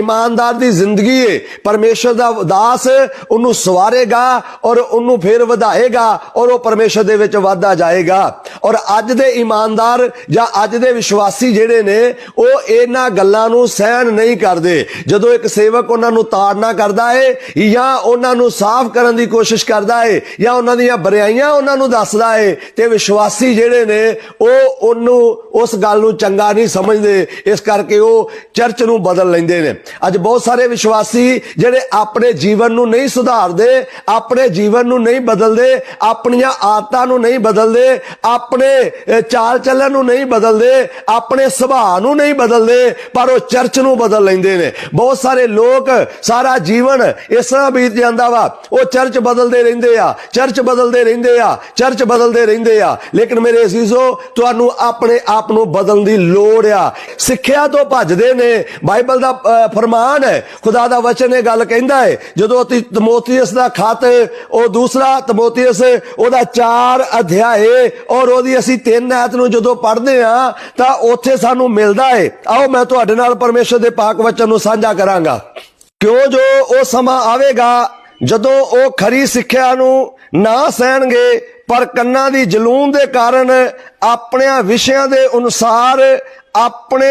ਇਮਾਨਦਾਰ ਦੀ ਜ਼ਿੰਦਗੀ ਏ, ਪਰਮੇਸ਼ਰ ਦਾ ਉਦਾਸ ਉਹਨੂੰ ਸਵਾਰੇਗਾ ਔਰ ਉਹਨੂੰ ਫਿਰ ਵਧਾਏਗਾ ਔਰ ਉਹ ਪਰਮੇਸ਼ਰ ਦੇ ਵਿੱਚ ਵਾਧਾ ਜਾਏਗਾ। ਔਰ ਅੱਜ ਦੇ ਇਮਾਨਦਾਰ ਜਾਂ ਅੱਜ ਦੇ ਵਿਸ਼ਵਾਸੀ ਜਿਹੜੇ ਨੇ, ਉਹ ਇਹਨਾਂ ਗੱਲਾਂ ਨੂੰ ਸਹਿਣ ਨਹੀਂ ਕਰਦੇ। ਜਦੋਂ ਇੱਕ ਸੇਵਕ ਉਹਨਾਂ ਨੂੰ ਤਾੜਨਾ ਕਰਦਾ ਏ, ਜਾਂ ਉਹਨਾਂ ਨੂੰ ਸਾਫ਼ ਕਰਨ ਦੀ ਕੋਸ਼ਿਸ਼ ਕਰਦਾ ਏ, ਜਾਂ ਉਹਨਾਂ ਦੀਆਂ ਬਰਿਆਈਆਂ ਉਹਨਾਂ ਨੂੰ ਦੱਸਦਾ ਏ, ਤੇ ਵਿਸ਼ਵਾਸੀ ਜਿਹੜੇ ਨੇ, ਉਹ ਉਹਨੂੰ ਉਸ ਗੱਲ ਨੂੰ ਚੰਗਾ ਨਹੀਂ ਸਮਝਦੇ। ਇਸ ਕਰਕੇ ਉਹ ਚਰਚ ਨੂੰ ਬਦਲ ਲੈਂਦੇ ਨੇ। ਅੱਜ ਬਹੁਤ ਸਾਰੇ ਵਿਸ਼ਵਾਸੀ ਜਿਹੜੇ ਆਪਣੇ ਜੀਵਨ ਨੂੰ ਨਹੀਂ ਸੁਧਾਰਦੇ, ਆਪਣੇ ਜੀਵਨ ਨੂੰ ਨਹੀਂ ਬਦਲਦੇ, ਆਪਣੀਆਂ ਆਦਤਾਂ ਨੂੰ ਨਹੀਂ ਬਦਲਦੇ, ਆਪਣੇ ਚਾਲ ਚੱਲਣ ਨੂੰ ਨਹੀਂ ਬਦਲਦੇ, ਆਪਣੇ ਸੁਭਾਅ ਨੂੰ ਨਹੀਂ ਬਦਲਦੇ, ਪਰ ਉਹ ਚਰਚ ਨੂੰ ਬਦਲ ਲੈਂਦੇ ਨੇ। ਬਹੁਤ ਸਾਰੇ ਲੋਕ ਸਾਰਾ ਜੀਵਨ ਇਸ ਤਰ੍ਹਾਂ ਬੀਤ ਜਾਂਦਾ ਵਾ। ਉਹ ਚਰਚ ਬਦਲਦੇ ਰਹਿੰਦੇ ਆ, ਚਰਚ ਬਦਲਦੇ ਰਹਿੰਦੇ ਆ, ਚਰਚ ਬਦਲਦੇ ਰਹਿੰਦੇ ਆ। ਲੇਕਿਨ ਮੇਰੇ ਅਜ਼ੀਜ਼ੋ ਤੁਹਾਨੂੰ ਆਪਣੇ ਆਪ ਨੂੰ ਬਦਲਣ ਦੀ ਲੋੜ ਆ। ਸਿੱਖਿਆ ਤੋਂ ਭੱਜਦੇ ਨੇ, ਬਾਈਬਲ ਦਾ ਫਰਮਾਨ ਹੈ। ਖੁਦਾ ਦਾ ਵਚਨ ਇਹ ਗੱਲ ਕਹਿੰਦਾ ਹੈ, ਜਦੋਂ ਤਮੋਥੀਅਸ ਦਾ ਖਤ, ਉਹ ਦੂਸਰਾ ਤਮੋਥੀਅਸ, ਉਹਦਾ 4 ਅਧਿਆਏ, ਔਰ ਉਹਦੀ ਅਸੀਂ 3 ਐਤ ਨੂੰ ਜਦੋਂ ਪੜ੍ਹਦੇ ਆ ਤਾਂ ਉੱਥੇ ਸਾਨੂੰ ਮਿਲਦਾ ਹੈ। ਆਓ ਮੈਂ ਤੁਹਾਡੇ ਨਾਲ ਪਰਮੇਸ਼ਰ ਦੇ ਪਾਕ ਵਚਨ ਨੂੰ ਸਾਂਝਾ ਕਰਾਂਗਾ। ਕਿਉਂ ਜੋ ਉਹ ਸਮਾਂ ਆਵੇਗਾ, ਜਦੋਂ ਉਹ ਖਰੀ ਸਿੱਖਿਆ ਨੂੰ ਨਾ ਸਹਿਣਗੇ, ਪਰ ਕੰਨਾਂ ਦੀ ਜਲੂਨ ਦੇ ਕਾਰਨ ਆਪਣਿਆਂ ਵਿਸ਼ਿਆਂ ਦੇ ਅਨੁਸਾਰ ਆਪਣੇ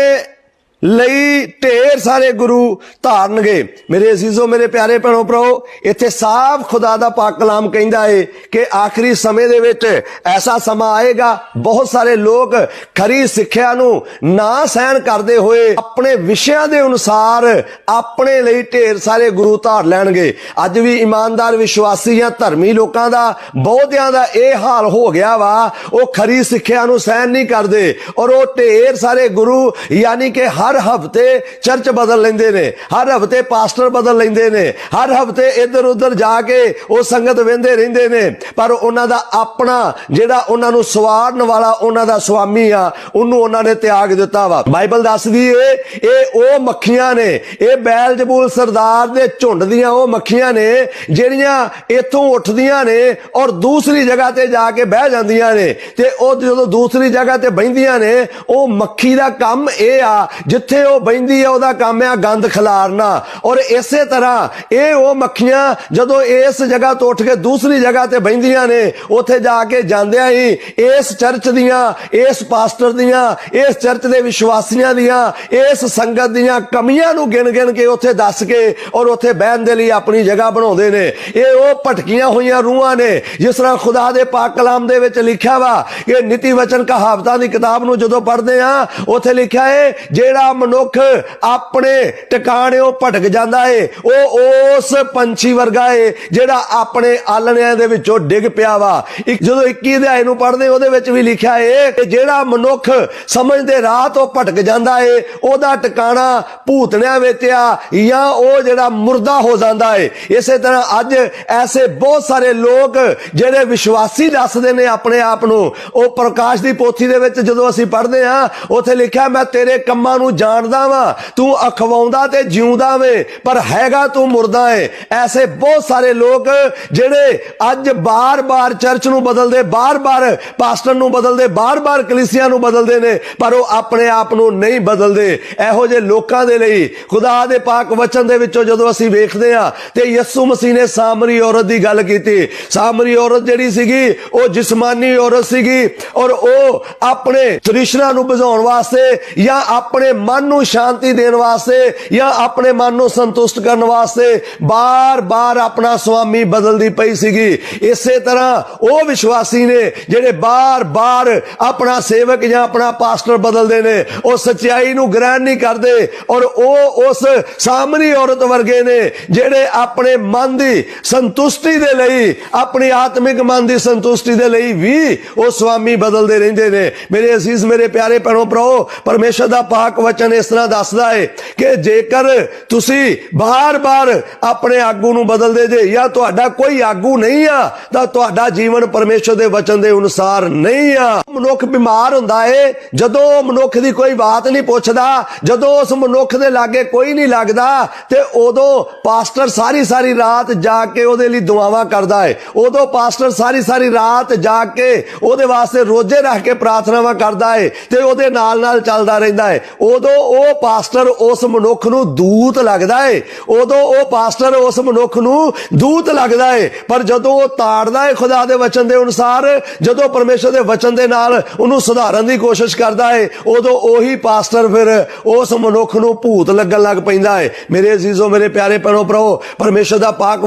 ਲਈ ਢੇਰ ਸਾਰੇ ਗੁਰੂ ਧਾਰਨਗੇ। ਮੇਰੇ ਅਜ਼ੀਜ਼ੋ, ਮੇਰੇ ਪਿਆਰੇ ਭੈਣੋ ਭਰਾਓ, ਇੱਥੇ ਸਾਫ਼ ਖੁਦਾ ਦਾ ਪਾਕ ਕਲਾਮ ਕਹਿੰਦਾ ਏ ਕਿ ਆਖਰੀ ਸਮੇਂ ਦੇ ਵਿੱਚ ਐਸਾ ਸਮਾਂ ਆਏਗਾ, ਬਹੁਤ ਸਾਰੇ ਲੋਕ ਖਰੀ ਸਿੱਖਿਆ ਨੂੰ ਨਾ ਸਹਿਣ ਕਰਦੇ ਹੋਏ ਆਪਣੇ ਵਿਸ਼ਿਆਂ ਦੇ ਅਨੁਸਾਰ ਆਪਣੇ ਲਈ ਢੇਰ ਸਾਰੇ ਗੁਰੂ ਧਾਰ ਲੈਣਗੇ। ਅੱਜ ਵੀ ਇਮਾਨਦਾਰ, ਵਿਸ਼ਵਾਸੀ ਜਾਂ ਧਰਮੀ ਲੋਕਾਂ ਦਾ, ਬਹੁਤਿਆਂ ਦਾ ਇਹ ਹਾਲ ਹੋ ਗਿਆ ਵਾ, ਉਹ ਖਰੀ ਸਿੱਖਿਆ ਨੂੰ ਸਹਿਣ ਨਹੀਂ ਕਰਦੇ ਔਰ ਉਹ ਢੇਰ ਸਾਰੇ ਗੁਰੂ, ਯਾਨੀ ਕਿ ਹਰ ਹਰ ਹਫ਼ਤੇ ਚਰਚ ਬਦਲ ਲੈਂਦੇ ਨੇ, ਹਰ ਹਫ਼ਤੇ ਪਾਸਟਰ ਬਦਲ ਲੈਂਦੇ ਨੇ, ਹਰ ਹਫ਼ਤੇ ਇੱਧਰ ਉੱਧਰ ਜਾ ਕੇ ਉਹ ਸੰਗਤ ਵੇਂਦੇ ਰਹਿੰਦੇ ਨੇ, ਪਰ ਉਹਨਾਂ ਦਾ ਆਪਣਾ ਜਿਹੜਾ ਉਹਨਾਂ ਨੂੰ ਸਵਾਰਨ ਵਾਲਾ ਉਹਨਾਂ ਦਾ ਸੁਆਮੀ ਆ, ਉਹਨੂੰ ਉਹਨਾਂ ਨੇ ਤਿਆਗ ਦਿੱਤਾ ਵਾ। ਬਾਈਬਲ ਦੱਸਦੀ ਏ ਇਹ ਉਹ ਮੱਖੀਆਂ ਨੇ, ਇਹ ਬੈਲ ਜਬੂਲ ਸਰਦਾਰ ਦੇ ਝੁੰਡ ਦੀਆਂ ਉਹ ਮੱਖੀਆਂ ਨੇ, ਜਿਹੜੀਆਂ ਇੱਥੋਂ ਉੱਠਦੀਆਂ ਨੇ ਔਰ ਦੂਸਰੀ ਜਗ੍ਹਾ ਤੇ ਜਾ ਕੇ ਬਹਿ ਜਾਂਦੀਆਂ ਨੇ, ਤੇ ਉਹ ਜਦੋਂ ਦੂਸਰੀ ਜਗ੍ਹਾ ਤੇ ਬਹਿੰਦੀਆਂ ਨੇ, ਉਹ ਮੱਖੀ ਦਾ ਕੰਮ ਇਹ ਆ ਜਿੱਥੇ ਉਹ ਬਹਿੰਦੀ ਆ, ਉਹਦਾ ਕੰਮ ਆ ਗੰਦ ਖਿਲਾਰਨਾ। ਔਰ ਇਸੇ ਤਰ੍ਹਾਂ ਇਹ ਉਹ ਮੱਖੀਆਂ ਜਦੋਂ ਇਸ ਜਗ੍ਹਾ ਤੋਂ ਉੱਠ ਕੇ ਦੂਸਰੀ ਜਗ੍ਹਾ ਤੇ ਬਹਿੰਦੀਆਂ ਨੇ, ਉੱਥੇ ਜਾ ਕੇ ਜਾਂਦਿਆਂ ਹੀ ਇਸ ਚਰਚ ਦੀਆਂ, ਇਸ ਪਾਸਟਰ ਦੀਆਂ, ਇਸ ਚਰਚ ਦੇ ਵਿਸ਼ਵਾਸੀਆਂ ਦੀਆਂ, ਇਸ ਸੰਗਤ ਦੀਆਂ ਕਮੀਆਂ ਨੂੰ ਗਿਣ ਗਿਣ ਕੇ ਉੱਥੇ ਦੱਸ ਕੇ ਔਰ ਉੱਥੇ ਬਹਿਣ ਦੇ ਲਈ ਆਪਣੀ ਜਗ੍ਹਾ ਬਣਾਉਂਦੇ ਨੇ। ਇਹ ਉਹ ਭਟਕੀਆਂ ਹੋਈਆਂ ਰੂਹਾਂ ਨੇ, ਜਿਸ ਤਰ੍ਹਾਂ ਖੁਦਾ ਦੇ ਪਾਕ ਕਲਾਮ ਦੇ ਵਿੱਚ ਲਿਖਿਆ ਵਾ ਕਿ ਨੀਤੀ ਵਚਨ ਕਹਾਵਤਾਂ ਦੀ ਕਿਤਾਬ ਨੂੰ ਜਦੋਂ ਪੜ੍ਹਦੇ ਆ, ਉੱਥੇ ਲਿਖਿਆ ਹੈ ਜਿਹੜਾ ਮਨੁੱਖ ਆਪਣੇ ਟਿਕਾਣਿਓਂ ਭਟਕ ਜਾਂਦਾ ਏ। ਉਹ ਉਸ ਪੰਛੀ ਵਰਗਾ ਏ, ਜਿਹੜਾ ਆਪਣੇ ਆਲਣਿਆਂ ਦੇ ਵਿੱਚੋਂ ਡਿੱਗ ਪਿਆ ਵਾ। ਇੱਕ ਜਦੋਂ 21 ਅਧਿਆਏ ਨੂੰ ਪੜ੍ਹਦੇ ਉਹਦੇ ਵਿੱਚ ਵੀ ਲਿਖਿਆ ਏ ਕਿ ਜਿਹੜਾ ਮਨੁੱਖ ਸਮਝ ਰਾਹ ਤੋਂ ਭਟਕ ਜਾਂਦਾ ਏ, ਉਹਦਾ ਟਿਕਾਣਾ ਭੂਤਣਿਆਂ ਵਿੱਚ ਆ ਜਾਂ ਉਹ ਜਿਹੜਾ ਮੁਰਦਾ ਹੋ ਜਾਂਦਾ ਏ। ਇਸੇ ਤਰ੍ਹਾਂ ਅੱਜ ਐਸੇ ਬਹੁਤ ਸਾਰੇ ਲੋਕ ਜਿਹੜੇ ਵਿਸ਼ਵਾਸੀ ਦੱਸਦੇ ਨੇ ਆਪਣੇ ਆਪ ਨੂੰ। ਉਹ ਪ੍ਰਕਾਸ਼ ਦੀ ਪੋਥੀ ਦੇ ਵਿੱਚ ਜਦੋਂ ਅਸੀਂ ਪੜ੍ਹਦੇ ਆ ਉੱਥੇ ਲਿਖਿਆ, ਮੈਂ ਤੇਰੇ ਕੰਮਾਂ ਨੂੰ ਜਾਣਦਾ ਵਾਂ, ਤੂੰ ਅਖਵਾਉਂਦਾ ਤੇ ਜਿਉਂਦਾ ਵੇ, ਪਰ ਹੈਗਾ ਤੂੰ ਮੁਰਦਾ ਏ। ਐਸੇ ਬਹੁਤ ਸਾਰੇ ਲੋਕ ਜਿਹੜੇ ਅੱਜ ਬਾਰ-ਬਾਰ ਚਰਚ ਨੂੰ ਬਦਲਦੇ, ਬਾਰ-ਬਾਰ ਪਾਸਟਰ ਨੂੰ ਬਦਲਦੇ, ਬਾਰ-ਬਾਰ ਕਲੀਸਿਆ ਨੂੰ ਬਦਲਦੇ ਨੇ, ਪਰ ਉਹ ਆਪਣੇ ਆਪ ਨੂੰ ਨਹੀਂ ਬਦਲਦੇ। ਇਹੋ ਜਿਹੇ ਲੋਕਾਂ ਦੇ ਲਈ ਖੁਦਾ ਦੇ ਪਾਕ ਵਚਨ ਦੇ ਵਿੱਚੋਂ ਜਦੋਂ ਅਸੀਂ ਵੇਖਦੇ ਆ, ਤੇ ਯਿਸੂ ਮਸੀਹ ਨੇ ਸਾਮਰੀ ਔਰਤ ਦੀ ਗੱਲ ਕੀਤੀ। ਸਾਮਰੀ ਔਰਤ ਜਿਹੜੀ ਸੀਗੀ, ਉਹ ਜਿਸਮਾਨੀ ਔਰਤ ਸੀਗੀ, ਔਰ ਉਹ ਆਪਣੇ ਤ੍ਰਿਸ਼ਨਾ ਨੂੰ ਬੁਝਾਉਣ ਵਾਸਤੇ ਜਾਂ ਆਪਣੇ ਮਨ ਨੂੰ ਸ਼ਾਂਤੀ ਦੇਣ ਵਾਸਤੇ ਜਾਂ ਆਪਣੇ ਮਨ ਨੂੰ ਸੰਤੁਸ਼ਟ ਕਰਨ ਵਾਸਤੇ ਬਾਰ-ਬਾਰ ਆਪਣਾ ਸੁਆਮੀ ਬਦਲਦੀ ਪਈ ਸੀਗੀ। ਇਸੇ ਤਰ੍ਹਾਂ ਉਹ ਵਿਸ਼ਵਾਸੀ ਨੇ ਜਿਹੜੇ ਬਾਰ-ਬਾਰ ਆਪਣਾ ਸੇਵਕ ਜਾਂ ਆਪਣਾ ਪਾਸਟਰ ਬਦਲਦੇ ਨੇ, ਉਹ ਸਚਾਈ ਨੂੰ ਗ੍ਰਹਿਣ ਨਹੀਂ ਕਰਦੇ ਔਰ ਉਹ ਉਸ ਸਾਹਮਣੀ ਔਰਤ ਵਰਗੇ ਨੇ ਜਿਹੜੇ ਆਪਣੇ ਮਨ ਦੀ ਸੰਤੁਸ਼ਟੀ ਦੇ ਲਈ, ਆਪਣੀ ਆਤਮਿਕ ਮਨ ਦੀ ਸੰਤੁਸ਼ਟੀ ਦੇ ਲਈ ਵੀ ਉਹ ਸੁਆਮੀ ਬਦਲਦੇ ਰਹਿੰਦੇ ਨੇ। ਮੇਰੇ ਅਜ਼ੀਜ਼, ਮੇਰੇ ਪਿਆਰੇ ਭੈਣੋ ਭਰਾਓ ਪਰਮੇਸ਼ਰ ਦਾ ਪਾਕ ਵਚਨ ਇਸ ਤਰ੍ਹਾਂ ਦੱਸਦਾ ਏ ਕਿ ਜੇਕਰ ਤੁਸੀਂ ਬਾਰ-ਬਾਰ ਆਪਣੇ ਆਗੂ ਨੂੰ ਬਦਲਦੇ ਜੇ ਜਾਂ ਤੁਹਾਡਾ ਕੋਈ ਆਗੂ ਨਹੀਂ ਆ, ਤਾਂ ਤੁਹਾਡਾ ਜੀਵਨ ਪਰਮੇਸ਼ਰ ਦੇ ਵਚਨ ਦੇ ਅਨੁਸਾਰ ਨਹੀਂ ਆ। ਮਨੁੱਖ ਬਿਮਾਰ ਹੁੰਦਾ ਏ, ਜਦੋਂ ਮਨੁੱਖ ਦੀ ਕੋਈ ਬਾਤ ਨਹੀਂ ਪੁੱਛਦਾ, ਜਦੋਂ ਉਸ ਮਨੁੱਖ ਦੇ ਲਾਗੇ ਕੋਈ ਨਹੀਂ ਲੱਗਦਾ, ਤੇ ਉਦੋਂ ਪਾਸਟਰ ਸਾਰੀ ਸਾਰੀ ਰਾਤ ਜਾ ਕੇ ਉਹਦੇ ਲਈ ਦੁਆਵਾਂ ਕਰਦਾ ਏ। ਉਦੋਂ ਪਾਸਟਰ ਸਾਰੀ ਸਾਰੀ ਰਾਤ ਜਾ ਕੇ ਉਹਦੇ ਵਾਸਤੇ ਰੋਜ਼ੇ ਰੱਖ ਕੇ ਪ੍ਰਾਰਥਨਾਵਾਂ ਕਰਦਾ ਏ ਤੇ ਉਹਦੇ ਨਾਲ ਨਾਲ ਚੱਲਦਾ ਰਹਿੰਦਾ ਏ। ਉਦੋਂ ਉਦੋਂ ਉਹ ਪਾਸਟਰ ਉਸ ਮਨੁੱਖ ਨੂੰ ਦੂਤ ਲੱਗਦਾ ਏ, ਉਦੋਂ ਉਹ ਪਾਸਟਰ ਉਸ ਮਨੁੱਖ ਨੂੰ ਦੂਤ ਲੱਗਦਾ ਏ। ਪਰ ਜਦੋਂ ਉਹ ਤਾੜਦਾ ਏ ਖੁਦਾ ਦੇ ਵਚਨ ਦੇ ਅਨੁਸਾਰ, ਜਦੋਂ ਪਰਮੇਸ਼ਰ ਦੇ ਵਚਨ ਦੇ ਨਾਲ ਉਹਨੂੰ ਸੁਧਾਰਨ ਦੀ ਕੋਸ਼ਿਸ਼ ਕਰਦਾ ਏ, ਉਦੋਂ ਉਹੀ ਪਾਸਟਰ ਫਿਰ ਉਸ ਮਨੁੱਖ ਨੂੰ ਭੂਤ ਲੱਗਣ ਲੱਗ ਪੈਂਦਾ ਏ। ਮੇਰੇ ਅਜ਼ੀਜ਼ੋ, ਮੇਰੇ ਪਿਆਰੇ ਭੈਣੋ ਭਰਾਓ ਪਰਮੇਸ਼ਰ ਦਾ ਪਾਕ